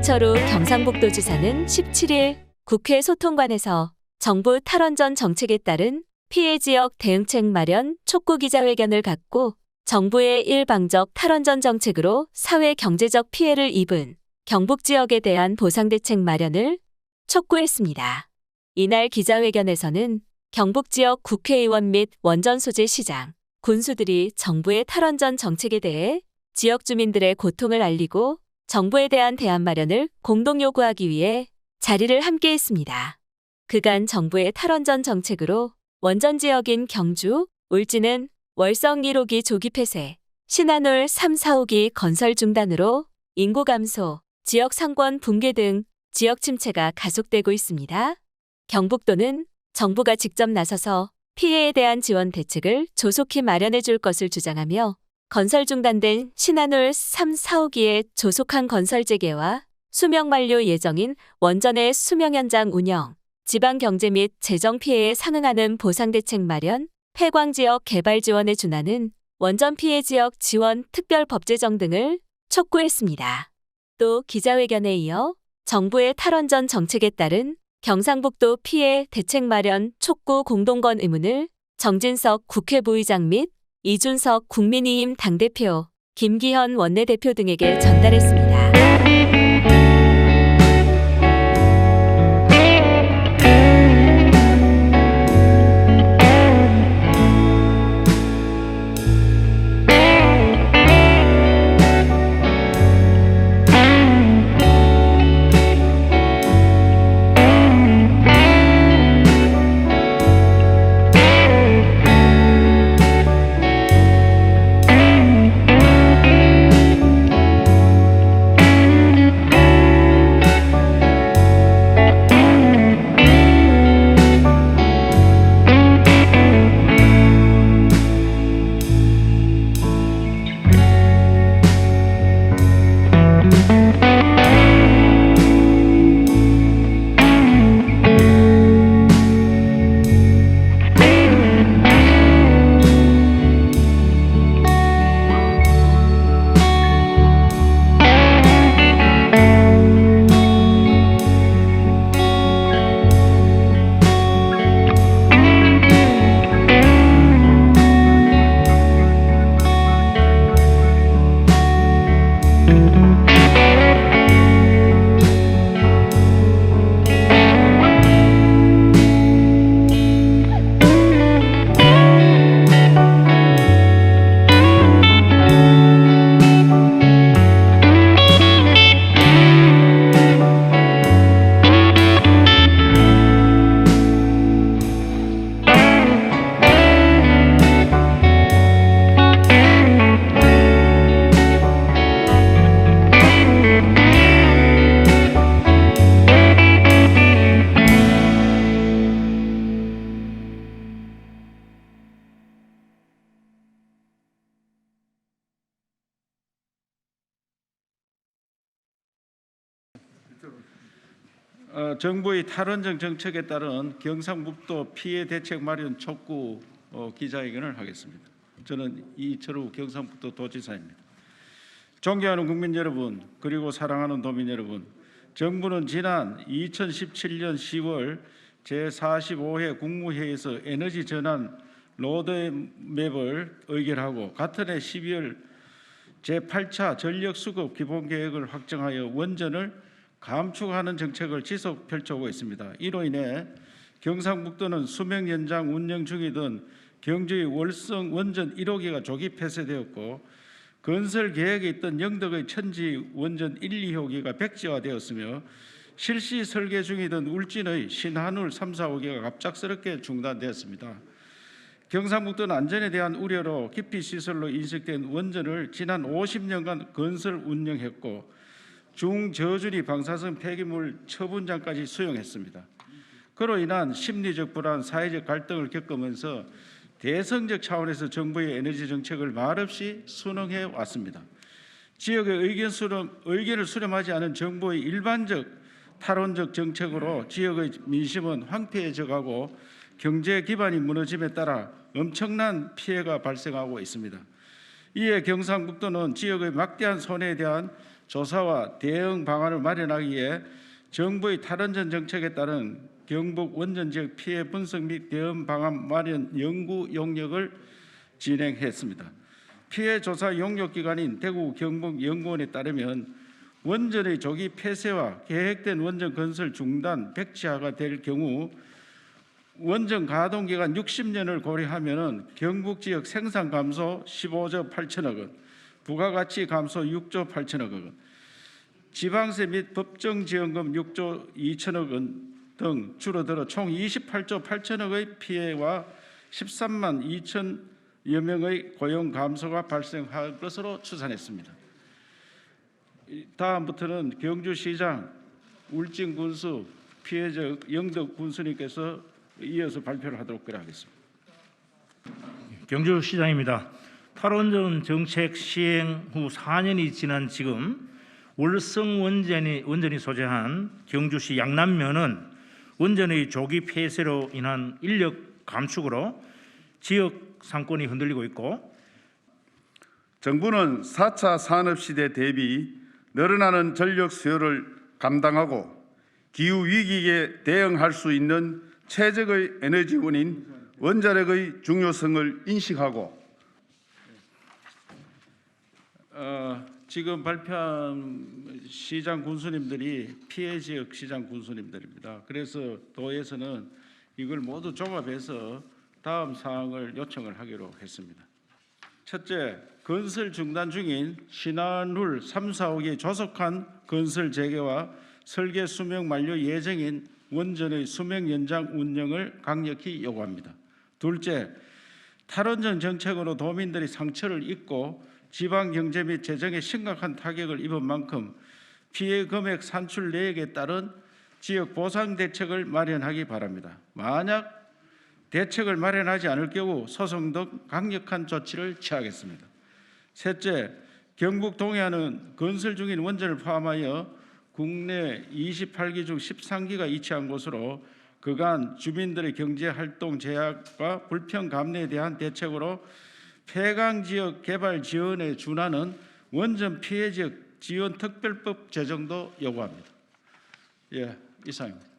이철우 경상북도지사는 17일 국회 소통관에서 정부 탈원전 정책에 따른 피해 지역 대응책 마련 촉구 기자회견을 갖고 정부의 일방적 탈원전 정책으로 사회 경제적 피해를 입은 경북 지역에 대한 보상 대책 마련을 촉구했습니다. 이날 기자회견에서는 경북 지역 국회의원 및 원전 소재 시장, 군수들이 정부의 탈원전 정책에 대해 지역 주민들의 고통을 알리고 정부에 대한 대안 마련을 공동 요구하기 위해 자리를 함께 했습니다. 그간 정부의 탈원전 정책으로 원전 지역인 경주, 울진은 월성 1호기 조기 폐쇄, 신한울 3, 4호기 건설 중단으로 인구 감소, 지역 상권 붕괴 등 지역 침체가 가속되고 있습니다. 경북도는 정부가 직접 나서서 피해에 대한 지원 대책을 조속히 마련해 줄 것을 주장하며 건설 중단된 신한울 3, 4호기의 조속한 건설 재개와 수명 만료 예정인 원전의 수명 연장 운영, 지방 경제 및 재정 피해에 상응하는 보상 대책 마련, 폐광 지역 개발 지원에 준하는 원전 피해 지역 지원 특별 법 제정 등을 촉구했습니다. 또 기자회견에 이어 정부의 탈원전 정책에 따른 경상북도 피해 대책 마련 촉구 공동건 의문을 정진석 국회 부의장 및 이준석 국민의힘 당대표, 김기현 원내대표 등에게 전달했습니다. 어, 정부의 탈원전 정책에 따른 경상북도 피해 대책 마련 촉구 어, 기자회견을 하겠습니다. 저는 이철우 경상북도 도지사입니다. 존경하는 국민 여러분 그리고 사랑하는 도민 여러분, 정부는 지난 2017년 10월 제45회 국무회의에서 에너지 전환 로드맵을 의결하고 같은 해 12월 제8차 전력 수급 기본 계획을 확정하여 원전을 감축하는 정책을 지속 펼쳐오고 있습니다. 이로 인해 경상북도는 수명 연장 운영 중이던 경주의 월성 원전 1호기가 조기 폐쇄되었고 건설 계획에 있던 영덕의 천지 원전 1, 2호기가 백지화되었으며 실시 설계 중이던 울진의 신한울 3, 4호기가 갑작스럽게 중단되었습니다. 경상북도는 안전에 대한 우려로 기피 시설로 인식된 원전을 지난 50년간 건설 운영했고 중저준위 방사성 폐기물 처분장까지 수용했습니다. 그로 인한 심리적 불안, 사회적 갈등을 겪으면서 대성적 차원에서 정부의 에너지 정책을 말없이 순응해 왔습니다. 지역의 의견 수렴, 의견을 수렴하지 않은 정부의 일반적 탈원적 정책으로 지역의 민심은 황폐해져 가고 경제 기반이 무너짐에 따라 엄청난 피해가 발생하고 있습니다. 이에 경상북도는 지역의 막대한 손해에 대한 조사와 대응 방안을 마련하기 위해 정부의 탈원전 정책에 따른 경북 원전 지역 피해 분석 및 대응 방안 마련 연구 용역을 진행했습니다. 피해 조사 용역 기관인 대구 경북 연구원에 따르면 원전의 조기 폐쇄와 계획된 원전 건설 중단 백지화가 될 경우 원전 가동 기간 60년을 고려하면은 경북 지역 생산 감소 15조 8천억 원, 부가가치 감소 6조 8천억 원, 지방세 및 법정 지원금 6조 2천억 원 등 줄어들어 총 28조 8천억의 피해와 13만 2천여 명의 고용 감소가 발생할 것으로 추산했습니다. 이 다음부터는 경주시장 울진 군수 피해적 영덕 군수님께서 이어서 발표를 하도록 하겠습니다. 경주시장입니다. 탈원전 정책 시행 후 4년이 지난 지금 월성 원전이 원전이 소재한 경주시 양남면은 원전의 조기 폐쇄로 인한 인력 감축으로 지역 상권이 흔들리고 있고 정부는 4차 산업 시대 대비 늘어나는 전력 수요를 감당하고 기후 위기에 대응할 수 있는 최적의 에너지원인 원자력의 중요성을 인식하고 어, 지금 발표한 시장 군수님들이 피해 지역 시장 군수님들입니다. 그래서 도에서는 이걸 모두 종합해서 다음 사항을 요청을 하기로 했습니다. 첫째, 건설 중단 중인 신한룰 3, 4호기 조속한 건설 재개와 설계 수명 만료 예정인 원전의 수명 연장 운영을 강력히 요구합니다. 둘째, 탈원전 정책으로 도민들이 상처를 입고 지방 경제 및 재정에 심각한 타격을 입은 만큼 피해 금액 산출 내역에 따른 지역 보상 대책을 마련하기 바랍니다. 만약 대책을 마련하지 않을 경우 소송 등 강력한 조치를 취하겠습니다. 셋째, 경북 동해안은 건설 중인 원전을 포함하여 국내 28기 중 13기가 위치한 곳으로 그간 주민들의 경제 활동 제약과 불평 감내에 대한 대책으로 폐강 지역 개발 지원에 준하는 원전 피해 지역 지원 특별법 제정도 요구합니다. 예, 이상입니다.